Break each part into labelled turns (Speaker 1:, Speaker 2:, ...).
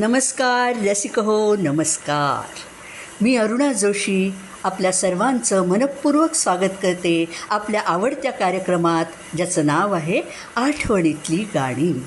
Speaker 1: नमस्कार रसिक हो नमस्कार. मी अरुणा जोशी आपल्या सर्वांचं मनपूर्वक स्वागत करते आपल्या आवडत्या कार्यक्रमात ज्याचं नाव आहे आठवणीतली गाणी.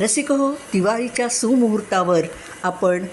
Speaker 1: रसिक हो दिवाळीच्या सुमुहूर्तावर आपण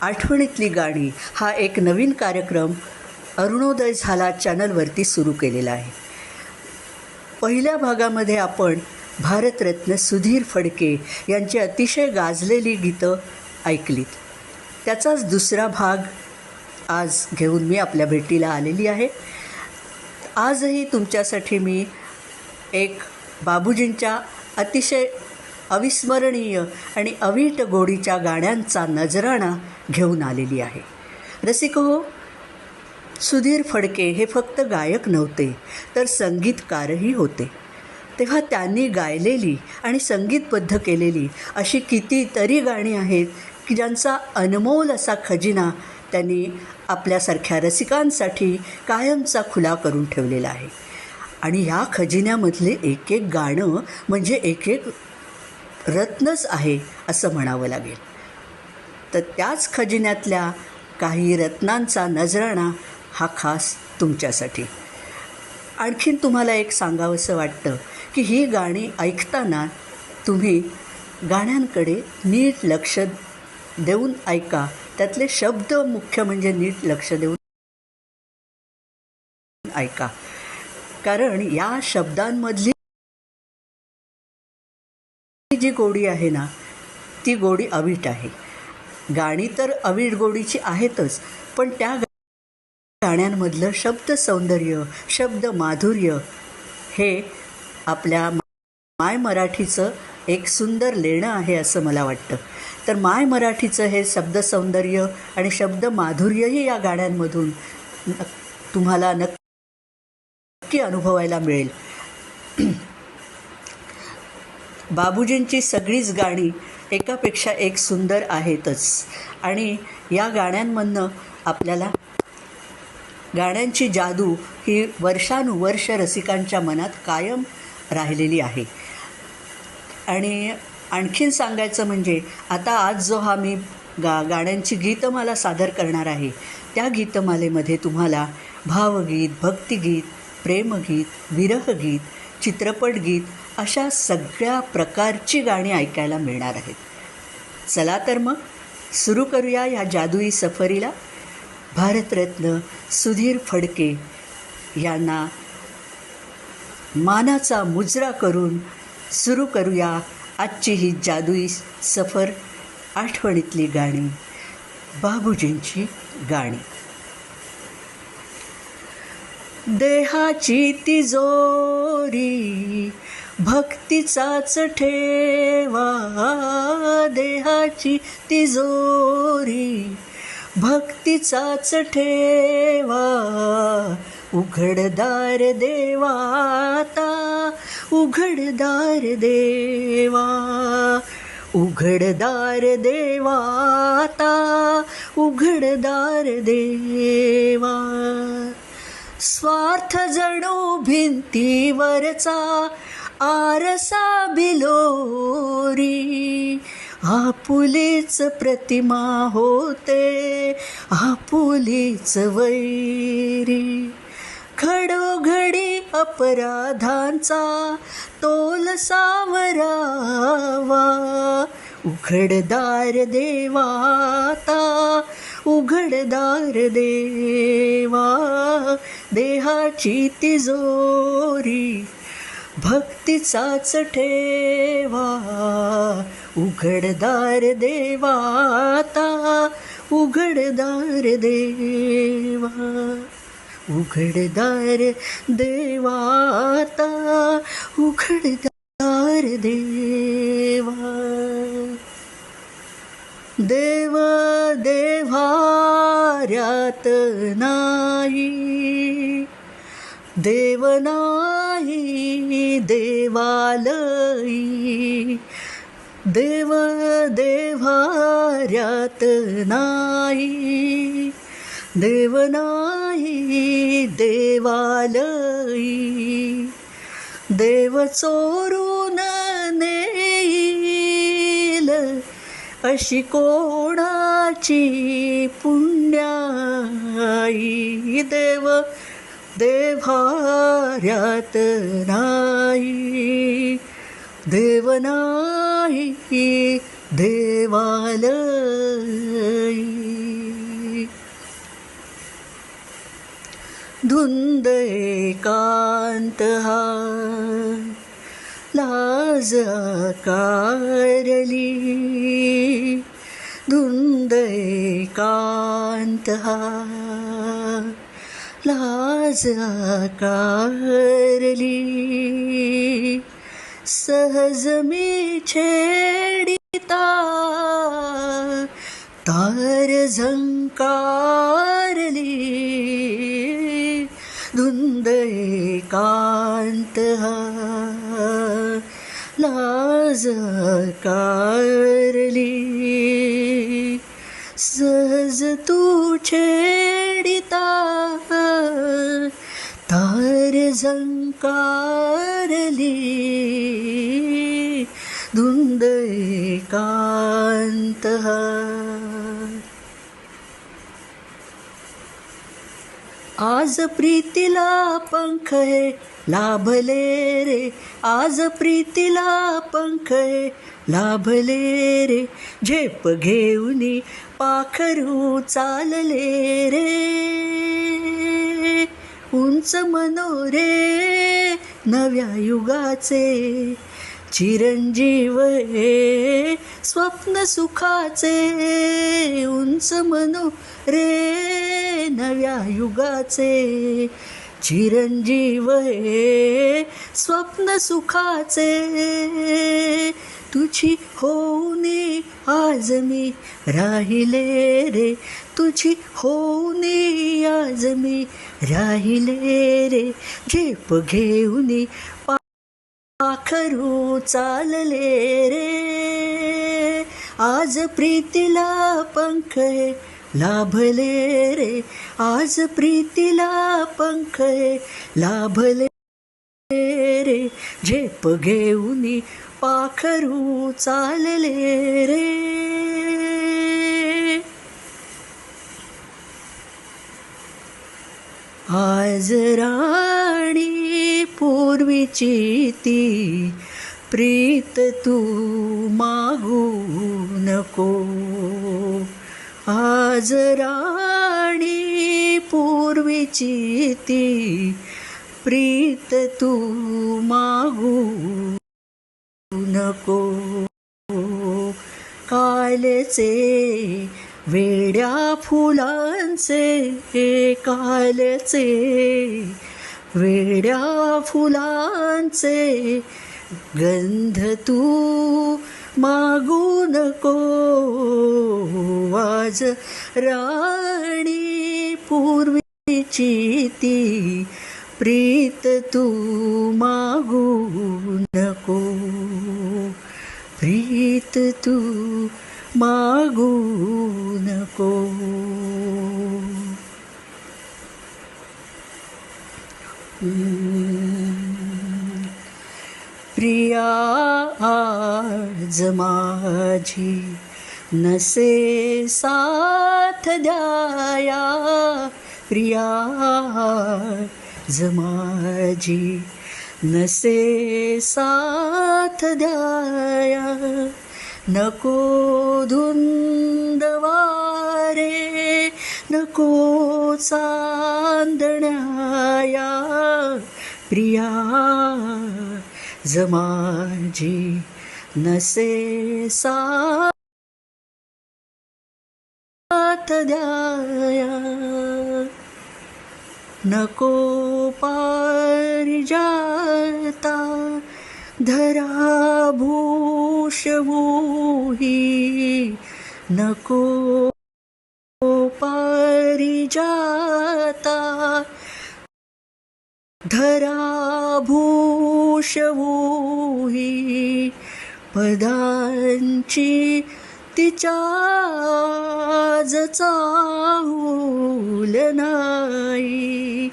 Speaker 1: आठवणीतली गाणी हा एक नवीन कार्यक्रम अरुणोदय झाला चॅनलवरती सुरू केलेला आहे. पहिल्या भागामध्ये आपण भारतरत्न सुधीर फडके यांची अतिशय गाजलेली गीतं ऐकलीत. त्याचाच दुसरा भाग आज घेऊन मी आपल्या भेटीला आलेली आहे. आजही तुमच्यासाठी मी एक बाबूजींच्या अतिशय अविस्मरणीय आणि अवीट गोडीच्या गाण्यांचा नजराणा घेऊन आलेली आहे. रसिक हो सुधीर फडके हे फक्त गायक नव्हते तर संगीतकारही होते. तेव्हा त्यांनी गायलेली आणि संगीतबद्ध केलेली अशी कितीतरी गाणी आहेत की ज्यांचा अनमोल असा खजिना त्यांनी आपल्यासारख्या रसिकांसाठी कायमचा खुला करून ठेवलेला आहे. आणि ह्या खजिन्यामधले एक एक गाणं म्हणजे एक एक रत्नच आहे असं म्हणावं लागेल. तर त्याच खजिन्यातल्या काही रत्नांचा नजराणा हा खास तुमच्यासाठी. आणखीन तुम्हाला एक सांगावंसं वाटतं की ही गाणी ऐकताना तुम्ही गाण्यांकडे नीट लक्ष देऊन ऐका. त्यातले शब्द मुख्य म्हणजे नीट लक्ष देऊन ऐका. कारण या शब्दांमधली जी गोडी आहे ना ती गोडी अवीट आहे. गाणी तर अवीट गोडीची आहेतच पण त्या गाण्यांमधलं शब्द सौंदर्य शब्द माधुर्य हे आपल्या माय मराठीचं एक सुंदर लेणं आहे असं मला वाटतं. तर माय मराठीचं हे शब्दसौंदर्य आणि शब्द माधुर्यही या गाण्यांमधून तुम्हाला नक्की अनुभवायला मिळेल. बाबूजींची सगळीच गाणी एकापेक्षा एक सुंदर आहेतच. आणि या गाण्यांमधनं आपल्याला गाण्यांची जादू ही वर्षानुवर्ष रसिकांच्या मनात कायम राहिलेली आहे. आणि आणखीन सांगायचं म्हणजे आता आज जो हा मी गा गाण्यांची गीतमाला सादर करणार आहे त्या गीतमालेमध्ये तुम्हाला भावगीत भक्तिगीत प्रेमगीत विरहगीत चित्रपटगीत अशा सगळ्या प्रकारची गाणी ऐकायला मिळणार आहेत. चला तर मग सुरू करूया या जादुई सफरीला. भारतरत्न सुधीर फडके यांना मानाचा मुजरा करून सुरू करूया आजची ही जादुई सफर आठवणीतली गाणी बाबूजींची गाणी. देहाची तिजोरी भक्तीचाच ठेवा. देहाची तिजोरी भक्तीचाच ठेवा. उघडदार देवाता उघडदार देवा उघडदार देवाता उघडदार देवा. स्वार्थ जणू भिंतीवरचा आरसा बिलोरी आपुलीच प्रतिमा होते आपुलीच वैरी. घडोघडी अपराधांचा तोल सावरावा. उघडदार देवाता उघडदार देवा. देहाची तिजोरी भक्तीचाच ठेवा. उघडदार देवाता उघडदार देवा. उघडदार देवाता उघडदार देवा। देव देव्हाऱ्यात नाही। देव नाही देवालयी देव देव्हाऱ्यात नाही। देव नाही देवालयी देव चोरून नेईल अशी कोणाची पुण्याई. देव देव्हाऱ्यात नाही. देव नाही देवालयी धुंद एकांत हा. लाज कारली धुंद एकांत हा. लाज कारली सहज मी छेडिता. तार झंकारली. आनंद एकांत हा लाज कारली. सहज तू छेडिता तार झंकारली. धुंद एकांत हा आज प्रीतीला पंख हे लाभले रे. आज प्रीतीला पंख हे लाभले रे. झेप घेऊन पाखरू चालले रे. उंच मनोरे नव्या युगाचे चिरंजीव हे स्वप्न सुखाचे उंच मनो रे नव्या युगाचे. चिरंजीव हे स्वप्न सुखाचे तुझी होऊने आज मी राहिले रे. तुझी होऊने आज मी राहिले रे. झेप घेऊनी पाखरू चालले रे. आज प्रीतीला पंख लाभले रे. आज प्रीतीला पंख लाभले रे. झेप घेऊन पाखरू चालले रे. आज रा पूर्वीची ती प्रीत तू मागू नको. आज राणी पूर्वीची ती प्रीत तू मागू नको. कालचे वेड्या फुलांचे कालचे वेड्या फुलांचे गंध तू मागू नको. आज राणी पूर्वीची ती प्रीत तू मागू नको. प्रीत तू मागू नको. प्रिया आज माझी नसे साथ द्याया. प्रिया आज माझी नसे साथ द्याया. नको धुंदवा नको चांदण्याया प्रिया जमाजी नसे साथ द्याया। नको पारिजाता धरा भूषवूही नको भूषवूही पदांची तिच्या चाहूल नाही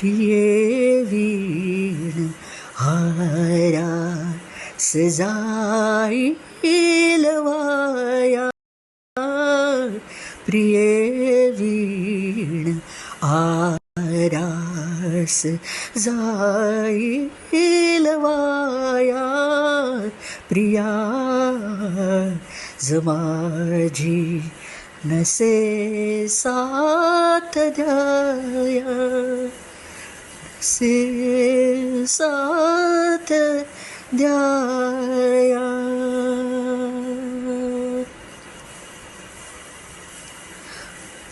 Speaker 1: प्रिये वीण हारा सजाई आरास जाईल वाया प्रिया जमाजी नसे साथ द्याया से साथ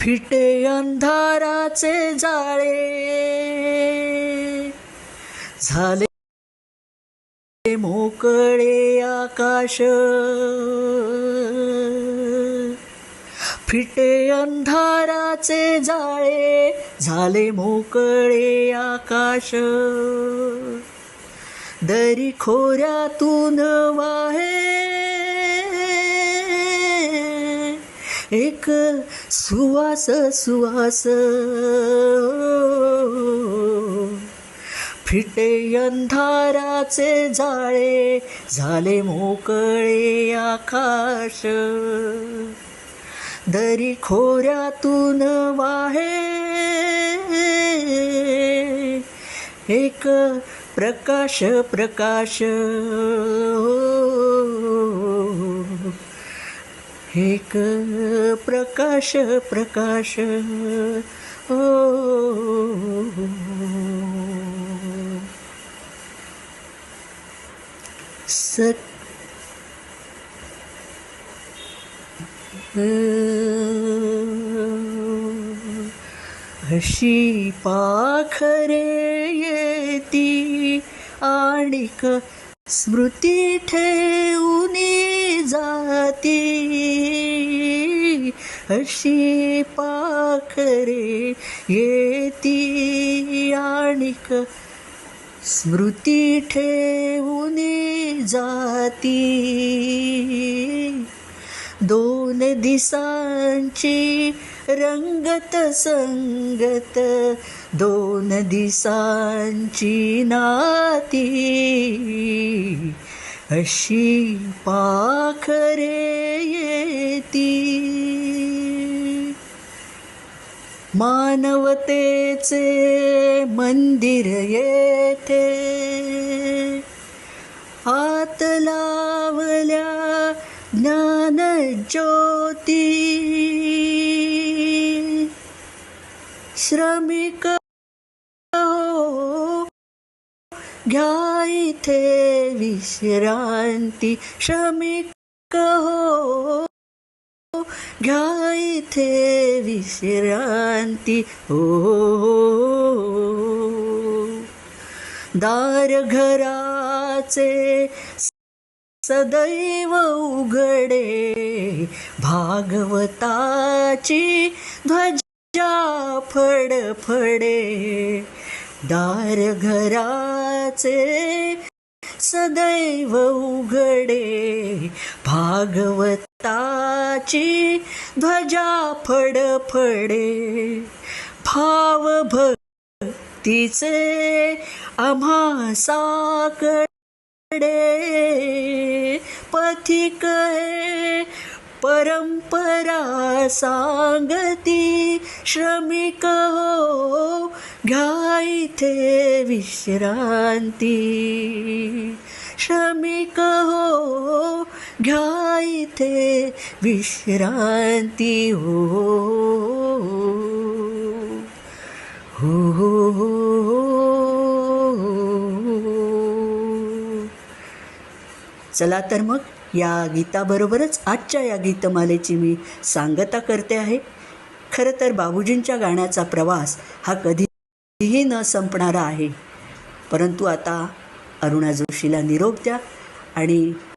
Speaker 1: फिटे अंधाराचे जाळे. झाले मोकळे आकाश. फिटे अंधाराचे जाळे. झाले मोकळे आकाश. दरी खोऱ्यातून वाहे. एक सुवास सुवास. फिटे अंधाराचे जाळे झाले मोकळे आकाश. दरी खोऱ्यातून वाहे. एक प्रकाश प्रकाश. एक प्रकाश प्रकाश. ओ. सत. अशी पाखरे येती आणिक स्मृती ठेवूनी जाती. अशी पाखरे येती आणिक स्मृती ठेवूनी जाती. दोन दिसांची रंगत संगत दोन दिसांची नाती. अशी पाखरे येती. मानवतेचे मंदिर येथे. हात लावल्या ज्ञान श्रमिक हो घ्या इथे विश्रांती. श्रमिक हो घ्या इथे विश्रांती. हो, हो, हो, हो. दार घराचे सदैव उघडे. भागवताची ध्वज फडफडे दार घराचे सदैव उघडे भागवताची ध्वजा फडफडे भाव भक्तीचे आम्हा साकडे पथिक परंपरा सांगती श्रमिक हो घ्या इथे विश्रांती. श्रमिक हो घ्या इथे विश्रांती हो. हो हो हो, हो, हो. चला तर मग. या गीताबरोबरच आजच्या या गीतमालेची मी सांगता करते आहे. खरं तर बाबूजींच्या गाण्याचा प्रवास हा कधीही न संपणारा आहे. परंतु आता अरुणा जोशीला निरोप द्या आणि